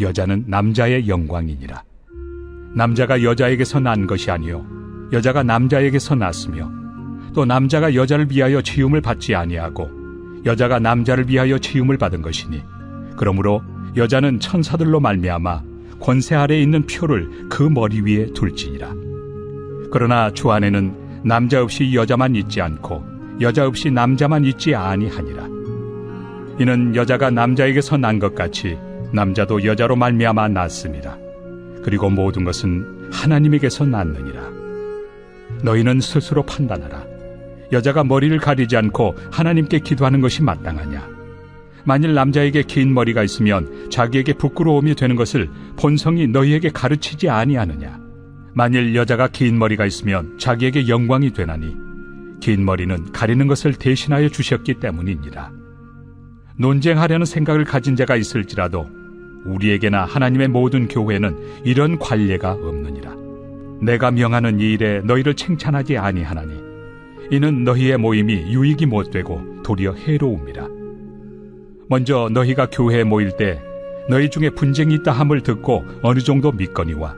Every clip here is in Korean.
여자는 남자의 영광이니라. 남자가 여자에게서 난 것이 아니요 여자가 남자에게서 났으며 또 남자가 여자를 위하여 지음을 받지 아니하고 여자가 남자를 위하여 지음을 받은 것이니 그러므로 여자는 천사들로 말미암아 권세 아래에 있는 표를 그 머리 위에 둘지니라. 그러나 주 안에는 남자 없이 여자만 있지 않고 여자 없이 남자만 있지 아니하니라. 이는 여자가 남자에게서 난 것 같이 남자도 여자로 말미암아 났습니다. 그리고 모든 것은 하나님에게서 났느니라. 너희는 스스로 판단하라. 여자가 머리를 가리지 않고 하나님께 기도하는 것이 마땅하냐? 만일 남자에게 긴 머리가 있으면 자기에게 부끄러움이 되는 것을 본성이 너희에게 가르치지 아니하느냐? 만일 여자가 긴 머리가 있으면 자기에게 영광이 되나니 긴 머리는 가리는 것을 대신하여 주셨기 때문이니라. 논쟁하려는 생각을 가진 자가 있을지라도 우리에게나 하나님의 모든 교회는 이런 관례가 없느니라. 내가 명하는 이 일에 너희를 칭찬하지 아니하나니 이는 너희의 모임이 유익이 못 되고 도리어 해로움이라. 먼저 너희가 교회에 모일 때 너희 중에 분쟁이 있다 함을 듣고 어느 정도 믿거니와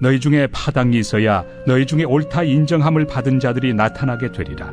너희 중에 파당이 있어야 너희 중에 옳다 인정함을 받은 자들이 나타나게 되리라.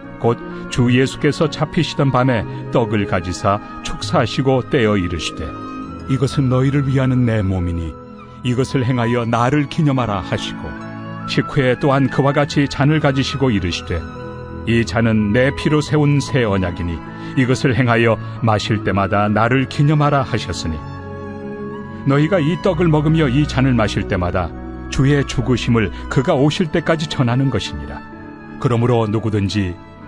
곧 주 예수께서 잡히시던 밤에 떡을 가지사 축사하시고 떼어 이르시되 이것은 너희를 위하는 내 몸이니 이것을 행하여 나를 기념하라 하시고 식후에 또한 그와 같이 잔을 가지시고 이르시되 이 잔은 내 피로 세운 새 언약이니 이것을 행하여 마실 때마다 나를 기념하라 하셨으니 너희가 이 떡을 먹으며 이 잔을 마실 때마다 주의 죽으심을 그가 오실 때까지 전하는 것이니라. 그러므로 누구든지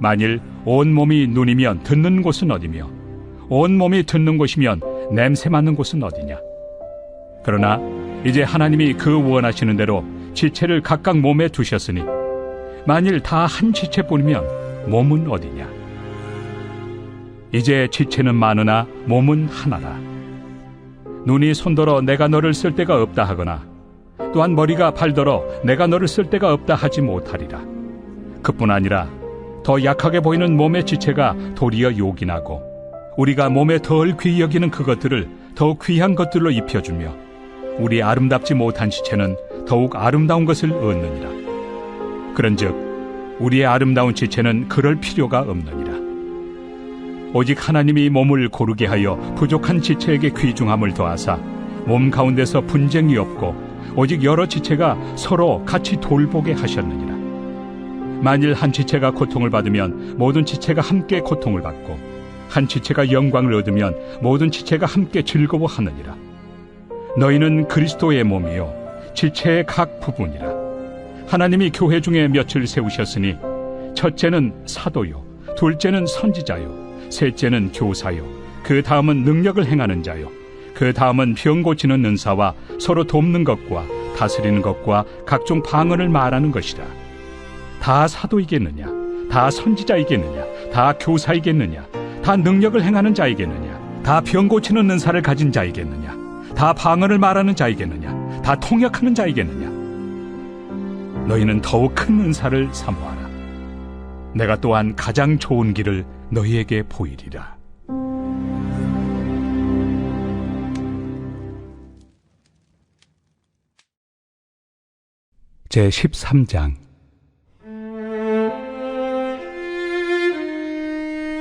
만일 온 몸이 눈이면 듣는 곳은 어디며 온 몸이 듣는 곳이면 냄새 맡는 곳은 어디냐? 그러나 이제 하나님이 그 원하시는 대로 지체를 각각 몸에 두셨으니 만일 다 한 지체뿐이면 몸은 어디냐? 이제 지체는 많으나 몸은 하나라. 눈이 손더러 내가 너를 쓸 데가 없다 하거나 또한 머리가 발더러 내가 너를 쓸 데가 없다 하지 못하리라. 그뿐 아니라 더 약하게 보이는 몸의 지체가 도리어 요긴하고 우리가 몸에 덜 귀히 여기는 그것들을 더욱 귀한 것들로 입혀주며 우리 아름답지 못한 지체는 더욱 아름다운 것을 얻느니라. 그런즉 우리의 아름다운 지체는 그럴 필요가 없느니라. 오직 하나님이 몸을 고르게 하여 부족한 지체에게 귀중함을 더하사 몸 가운데서 분쟁이 없고 오직 여러 지체가 서로 같이 돌보게 하셨느니라 만일 한 지체가 고통을 받으면 모든 지체가 함께 고통을 받고 한 지체가 영광을 얻으면 모든 지체가 함께 즐거워하느니라. 너희는 그리스도의 몸이요 지체의 각 부분이라. 하나님이 교회 중에 몇을 세우셨으니 첫째는 사도요 둘째는 선지자요 셋째는 교사요 그 다음은 능력을 행하는 자요 그 다음은 병 고치는 은사와 서로 돕는 것과 다스리는 것과 각종 방언을 말하는 것이라 다 사도이겠느냐? 다 선지자이겠느냐? 다 교사이겠느냐? 다 능력을 행하는 자이겠느냐? 다 병 고치는 은사를 가진 자이겠느냐? 다 방언을 말하는 자이겠느냐? 다 통역하는 자이겠느냐? 너희는 더욱 큰 은사를 사모하라. 내가 또한 가장 좋은 길을 너희에게 보이리라. 제 13장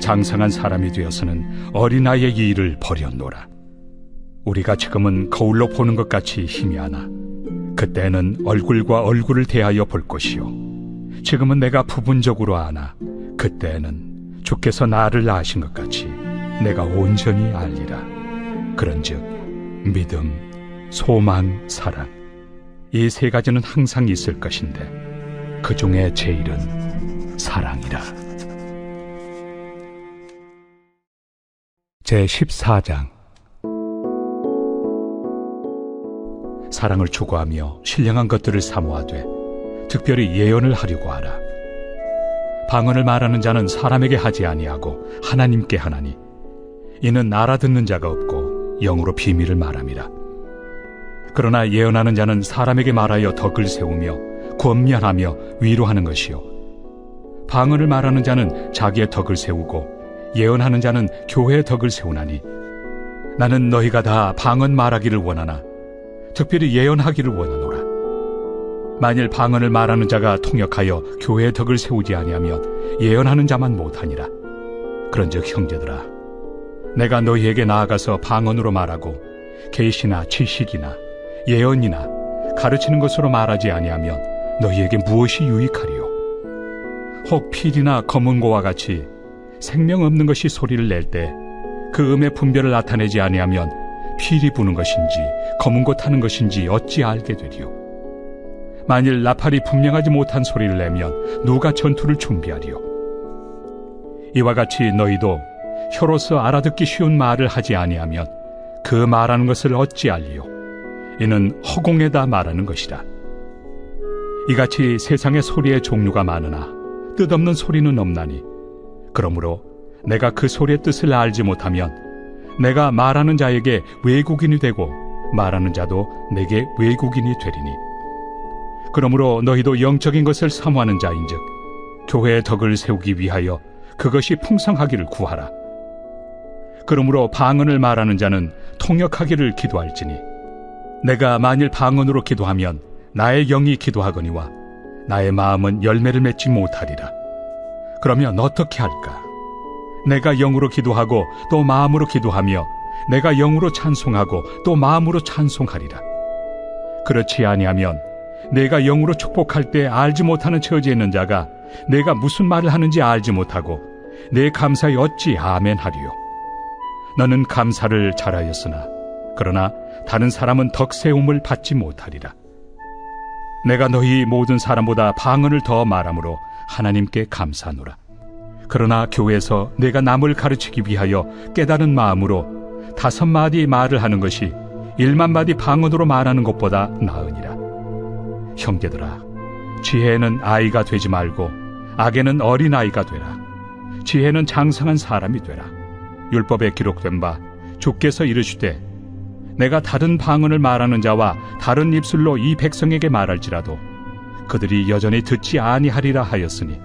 장성한 사람이 되어서는 어린아이의 일을 버렸노라. 우리가 지금은 거울로 보는 것 같이 희미하나. 그때는 얼굴과 얼굴을 대하여 볼 것이요. 지금은 내가 부분적으로 아나. 그때는 주께서 나를 아신 것 같이 내가 온전히 알리라. 그런즉 믿음, 소망, 사랑 이 세 가지는 항상 있을 것인데 그 중에 제일은 사랑이라. 제 14장 사랑을 추구하며 신령한 것들을 사모하되 특별히 예언을 하려고 하라. 방언을 말하는 자는 사람에게 하지 아니하고 하나님께 하나니 이는 알아듣는 자가 없고 영으로 비밀을 말함이라. 그러나 예언하는 자는 사람에게 말하여 덕을 세우며 권면하며 위로하는 것이요. 방언을 말하는 자는 자기의 덕을 세우고 예언하는 자는 교회의 덕을 세우나니 나는 너희가 다 방언 말하기를 원하나 특별히 예언하기를 원하노라. 만일 방언을 말하는 자가 통역하여 교회의 덕을 세우지 아니하면 예언하는 자만 못하니라. 그런즉 형제들아, 내가 너희에게 나아가서 방언으로 말하고 계시나 지식이나 예언이나 가르치는 것으로 말하지 아니하면 너희에게 무엇이 유익하리요? 혹 필이나 검은고와 같이 생명 없는 것이 소리를 낼 때 그 음의 분별을 나타내지 아니하면 필이 부는 것인지 검은 고 타는 것인지 어찌 알게 되리요? 만일 나팔이 분명하지 못한 소리를 내면 누가 전투를 준비하리요? 이와 같이 너희도 혀로서 알아듣기 쉬운 말을 하지 아니하면 그 말하는 것을 어찌 알리요? 이는 허공에다 말하는 것이라. 이같이 세상의 소리의 종류가 많으나 뜻없는 소리는 없나니 그러므로 내가 그 소리의 뜻을 알지 못하면 내가 말하는 자에게 외국인이 되고 말하는 자도 내게 외국인이 되리니. 그러므로 너희도 영적인 것을 사모하는 자인즉 교회의 덕을 세우기 위하여 그것이 풍성하기를 구하라. 그러므로 방언을 말하는 자는 통역하기를 기도할지니 내가 만일 방언으로 기도하면 나의 영이 기도하거니와 나의 마음은 열매를 맺지 못하리라 그러면 어떻게 할까? 내가 영으로 기도하고 또 마음으로 기도하며 내가 영으로 찬송하고 또 마음으로 찬송하리라. 그렇지 아니하면 내가 영으로 축복할 때 알지 못하는 처지에 있는 자가 내가 무슨 말을 하는지 알지 못하고 내 감사에 어찌 아멘 하리요. 너는 감사를 잘하였으나 그러나 다른 사람은 덕세움을 받지 못하리라. 내가 너희 모든 사람보다 방언을 더 말함으로 하나님께 감사하노라. 그러나 교회에서 내가 남을 가르치기 위하여 깨달은 마음으로 다섯 마디 말을 하는 것이 일만 마디 방언으로 말하는 것보다 나으니라. 형제들아, 지혜는 아이가 되지 말고 악에는 어린 아이가 되라. 지혜는 장성한 사람이 되라. 율법에 기록된 바 주께서 이르시되 내가 다른 방언을 말하는 자와 다른 입술로 이 백성에게 말할지라도 그들이 여전히 듣지 아니하리라 하였으니.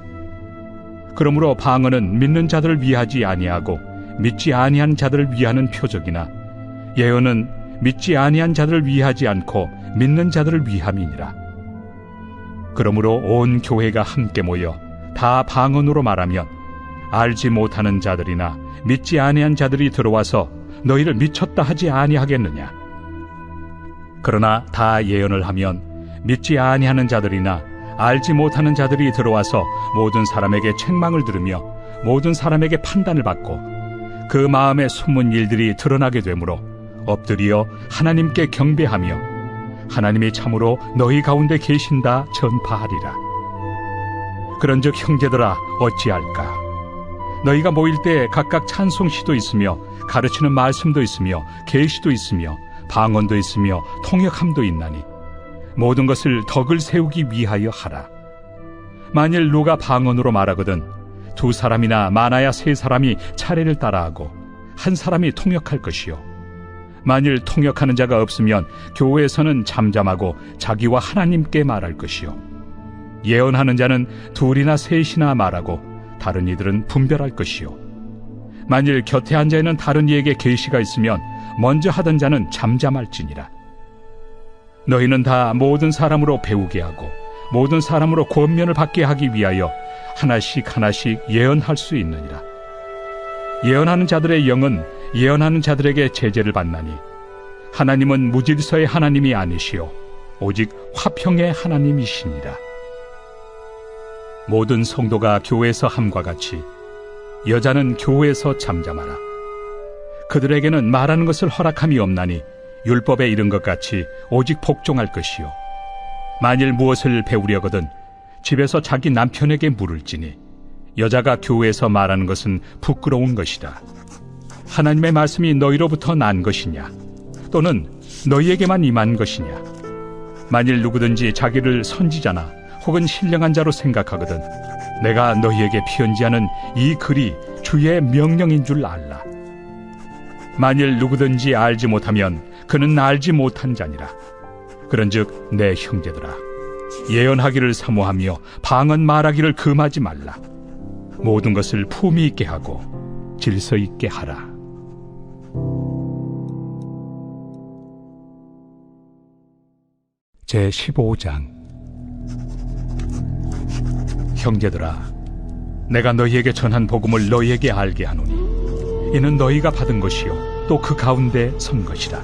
그러므로 방언은 믿는 자들을 위하지 아니하고 믿지 아니한 자들을 위하는 표적이나 예언은 믿지 아니한 자들을 위하지 않고 믿는 자들을 위함이니라. 그러므로 온 교회가 함께 모여 다 방언으로 말하면 알지 못하는 자들이나 믿지 아니한 자들이 들어와서 너희를 미쳤다 하지 아니하겠느냐? 그러나 다 예언을 하면 믿지 아니하는 자들이나 알지 못하는 자들이 들어와서 모든 사람에게 책망을 들으며 모든 사람에게 판단을 받고 그 마음에 숨은 일들이 드러나게 되므로 엎드려 하나님께 경배하며 하나님이 참으로 너희 가운데 계신다 전파하리라. 그런즉 형제들아 어찌할까? 너희가 모일 때 각각 찬송시도 있으며 가르치는 말씀도 있으며 계시도 있으며 방언도 있으며 통역함도 있나니 모든 것을 덕을 세우기 위하여 하라. 만일 누가 방언으로 말하거든 두 사람이나 많아야 세 사람이 차례를 따라하고 한 사람이 통역할 것이요. 만일 통역하는 자가 없으면 교회에서는 잠잠하고 자기와 하나님께 말할 것이요. 예언하는 자는 둘이나 셋이나 말하고 다른 이들은 분별할 것이요. 만일 곁에 앉아 있는 다른 이에게 계시가 있으면 먼저 하던 자는 잠잠할지니라. 너희는 다 모든 사람으로 배우게 하고 모든 사람으로 권면을 받게 하기 위하여 하나씩 하나씩 예언할 수 있느니라. 예언하는 자들의 영은 예언하는 자들에게 제재를 받나니 하나님은 무질서의 하나님이 아니시오 오직 화평의 하나님이시니라. 모든 성도가 교회에서 함과 같이 여자는 교회에서 잠잠하라. 그들에게는 말하는 것을 허락함이 없나니 율법에 이른 것 같이 오직 복종할 것이요 만일 무엇을 배우려거든 집에서 자기 남편에게 물을지니 여자가 교회에서 말하는 것은 부끄러운 것이다. 하나님의 말씀이 너희로부터 난 것이냐? 또는 너희에게만 임한 것이냐? 만일 누구든지 자기를 선지자나 혹은 신령한 자로 생각하거든 내가 너희에게 편지하는 이 글이 주의 명령인 줄 알라. 만일 누구든지 알지 못하면 그는 알지 못한 자니라. 그런즉 내 형제들아 예언하기를 사모하며 방언 말하기를 금하지 말라. 모든 것을 품위 있게 하고 질서 있게 하라. 제 15장 형제들아 내가 너희에게 전한 복음을 너희에게 알게 하노니 이는 너희가 받은 것이요 또 그 가운데 선 것이라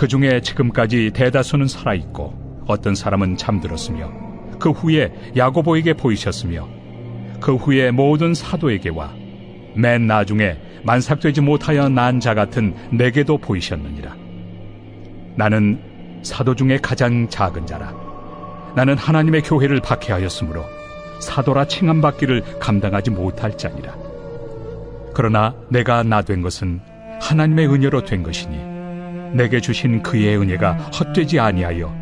그 중에 지금까지 대다수는 살아 있고 어떤 사람은 잠들었으며 그 후에 야고보에게 보이셨으며 그 후에 모든 사도에게와 맨 나중에 만삭되지 못하여 난 자 같은 내게도 보이셨느니라 나는 사도 중에 가장 작은 자라 나는 하나님의 교회를 박해하였으므로 사도라 칭함받기를 감당하지 못할 자니라. 그러나 내가 나 된 것은 하나님의 은혜로 된 것이니 내게 주신 그의 은혜가 헛되지 아니하여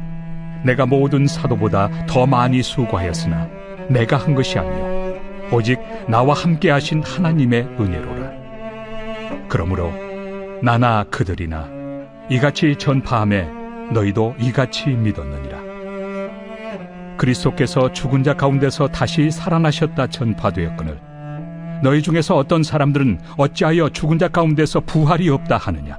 내가 모든 사도보다 더 많이 수고하였으나 내가 한 것이 아니요 오직 나와 함께 하신 하나님의 은혜로라. 그러므로 나나 그들이나 이같이 전파함에 너희도 이같이 믿었느니라. 그리스도께서 죽은 자 가운데서 다시 살아나셨다 전파되었거늘 너희 중에서 어떤 사람들은 어찌하여 죽은 자 가운데서 부활이 없다 하느냐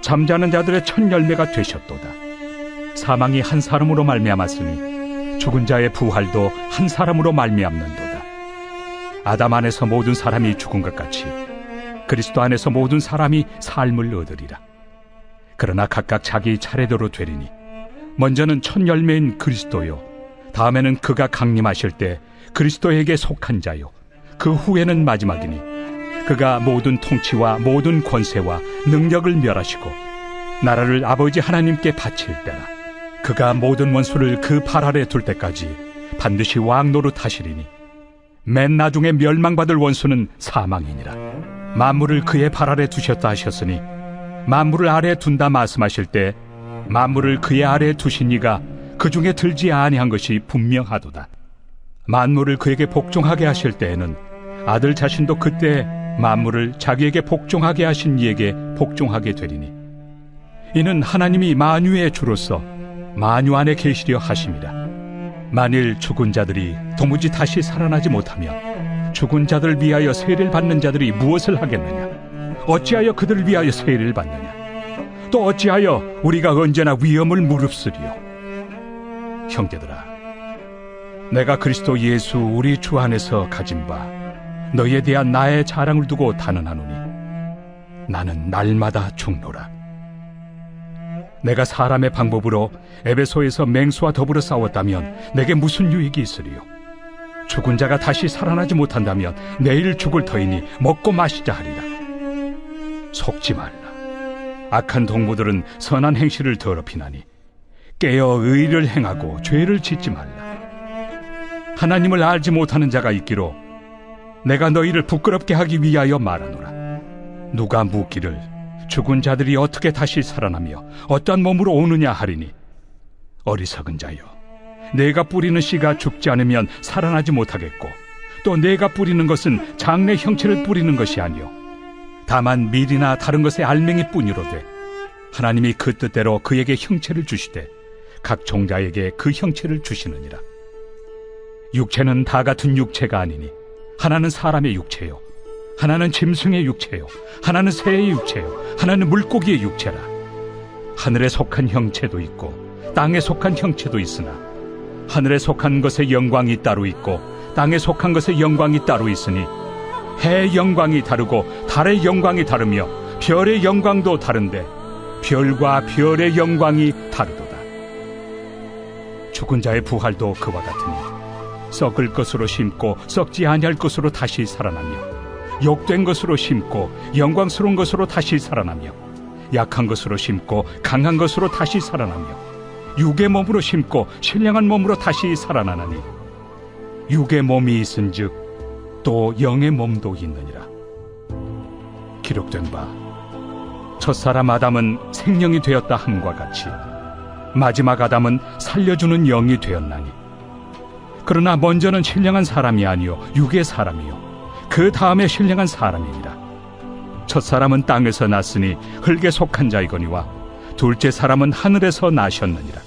잠자는 자들의 첫 열매가 되셨도다. 사망이 한 사람으로 말미암았으니 죽은 자의 부활도 한 사람으로 말미암는도다. 아담 안에서 모든 사람이 죽은 것 같이 그리스도 안에서 모든 사람이 삶을 얻으리라. 그러나 각각 자기 차례대로 되리니 먼저는 첫 열매인 그리스도요 다음에는 그가 강림하실 때 그리스도에게 속한 자요 그 후에는 마지막이니 그가 모든 통치와 모든 권세와 능력을 멸하시고 나라를 아버지 하나님께 바칠 때라 그가 모든 원수를 그 발 아래 둘 때까지 반드시 왕 노릇하시리니 맨 나중에 멸망받을 원수는 사망이니라 만물을 그의 발 아래 두셨다 하셨으니 만물을 아래 둔다 말씀하실 때 만물을 그의 아래 두신 이가 그 중에 들지 아니한 것이 분명하도다. 만물을 그에게 복종하게 하실 때에는 아들 자신도 그때 만물을 자기에게 복종하게 하신 이에게 복종하게 되리니 이는 하나님이 만유의 주로서 만유 안에 계시려 하심이라. 만일 죽은 자들이 도무지 다시 살아나지 못하면 죽은 자들 위하여 세례를 받는 자들이 무엇을 하겠느냐? 어찌하여 그들을 위하여 세례를 받느냐? 또 어찌하여 우리가 언제나 위험을 무릅쓰리요? 형제들아, 내가 그리스도 예수 우리 주 안에서 가진 바 너희에 대한 나의 자랑을 두고 단언하노니 나는 날마다 죽노라. 내가 사람의 방법으로 에베소에서 맹수와 더불어 싸웠다면 내게 무슨 유익이 있으리요? 죽은 자가 다시 살아나지 못한다면 내일 죽을 터이니 먹고 마시자 하리라. 속지 말라. 악한 동무들은 선한 행실을 더럽히나니 깨어 의를 행하고 죄를 짓지 말라. 하나님을 알지 못하는 자가 있기로 내가 너희를 부끄럽게 하기 위하여 말하노라. 누가 묻기를 죽은 자들이 어떻게 다시 살아나며 어떠한 몸으로 오느냐 하리니? 어리석은 자여 내가 뿌리는 씨가 죽지 않으면 살아나지 못하겠고 또 내가 뿌리는 것은 장래 형체를 뿌리는 것이 아니요 다만 밀이나 다른 것의 알맹이 뿐이로되 하나님이 그 뜻대로 그에게 형체를 주시되 각 종자에게 그 형체를 주시느니라. 육체는 다 같은 육체가 아니니 하나는 사람의 육체요. 하나는 짐승의 육체요. 하나는 새의 육체요. 하나는 물고기의 육체라. 하늘에 속한 형체도 있고 땅에 속한 형체도 있으나 하늘에 속한 것의 영광이 따로 있고 땅에 속한 것의 영광이 따로 있으니 해의 영광이 다르고 달의 영광이 다르며 별의 영광도 다른데 별과 별의 영광이 다르도다. 죽은 자의 부활도 그와 같으니 썩을 것으로 심고 썩지 아니할 것으로 다시 살아나며 욕된 것으로 심고 영광스러운 것으로 다시 살아나며 약한 것으로 심고 강한 것으로 다시 살아나며 육의 몸으로 심고 신령한 몸으로 다시 살아나나니 육의 몸이 있은즉 또 영의 몸도 있느니라. 기록된 바 첫사람 아담은 생명이 되었다 함과 같이 마지막 아담은 살려주는 영이 되었나니 그러나 먼저는 신령한 사람이 아니요 육의 사람이요. 그 다음에 신령한 사람이니라 첫 사람은 땅에서 났으니 흙에 속한 자이거니와 둘째 사람은 하늘에서 나셨느니라.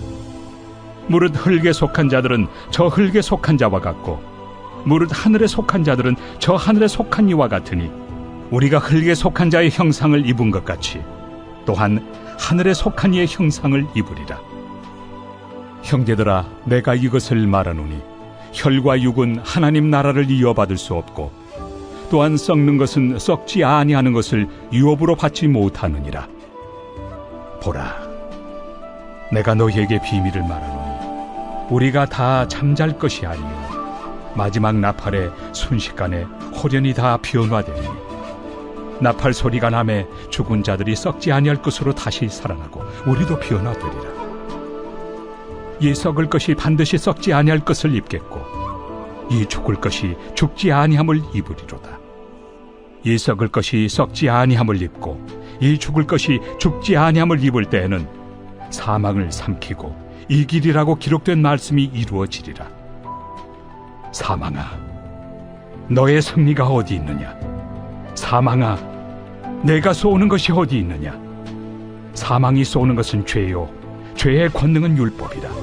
무릇 흙에 속한 자들은 저 흙에 속한 자와 같고 무릇 하늘에 속한 자들은 저 하늘에 속한 이와 같으니 우리가 흙에 속한 자의 형상을 입은 것 같이 또한 하늘에 속한 이의 형상을 입으리라. 형제들아 내가 이것을 말하노니 혈과 육은 하나님 나라를 이어받을 수 없고 또한 썩는 것은 썩지 아니하는 것을 유업으로 받지 못하느니라. 보라 내가 너희에게 비밀을 말하노니 우리가 다 잠잘 것이 아니요 마지막 나팔에 순식간에 호련히 다 변화되니 나팔 소리가 남에 죽은 자들이 썩지 아니할 것으로 다시 살아나고 우리도 변화되리라 이 썩을 것이 반드시 썩지 아니할 것을 입겠고 이 죽을 것이 죽지 아니함을 입으리로다. 이 썩을 것이 썩지 아니함을 입고 이 죽을 것이 죽지 아니함을 입을 때에는 사망을 삼키고 이 길이라고 기록된 말씀이 이루어지리라. 사망아 너의 승리가 어디 있느냐? 사망아 내가 쏘는 것이 어디 있느냐? 사망이 쏘는 것은 죄요. 죄의 권능은 율법이다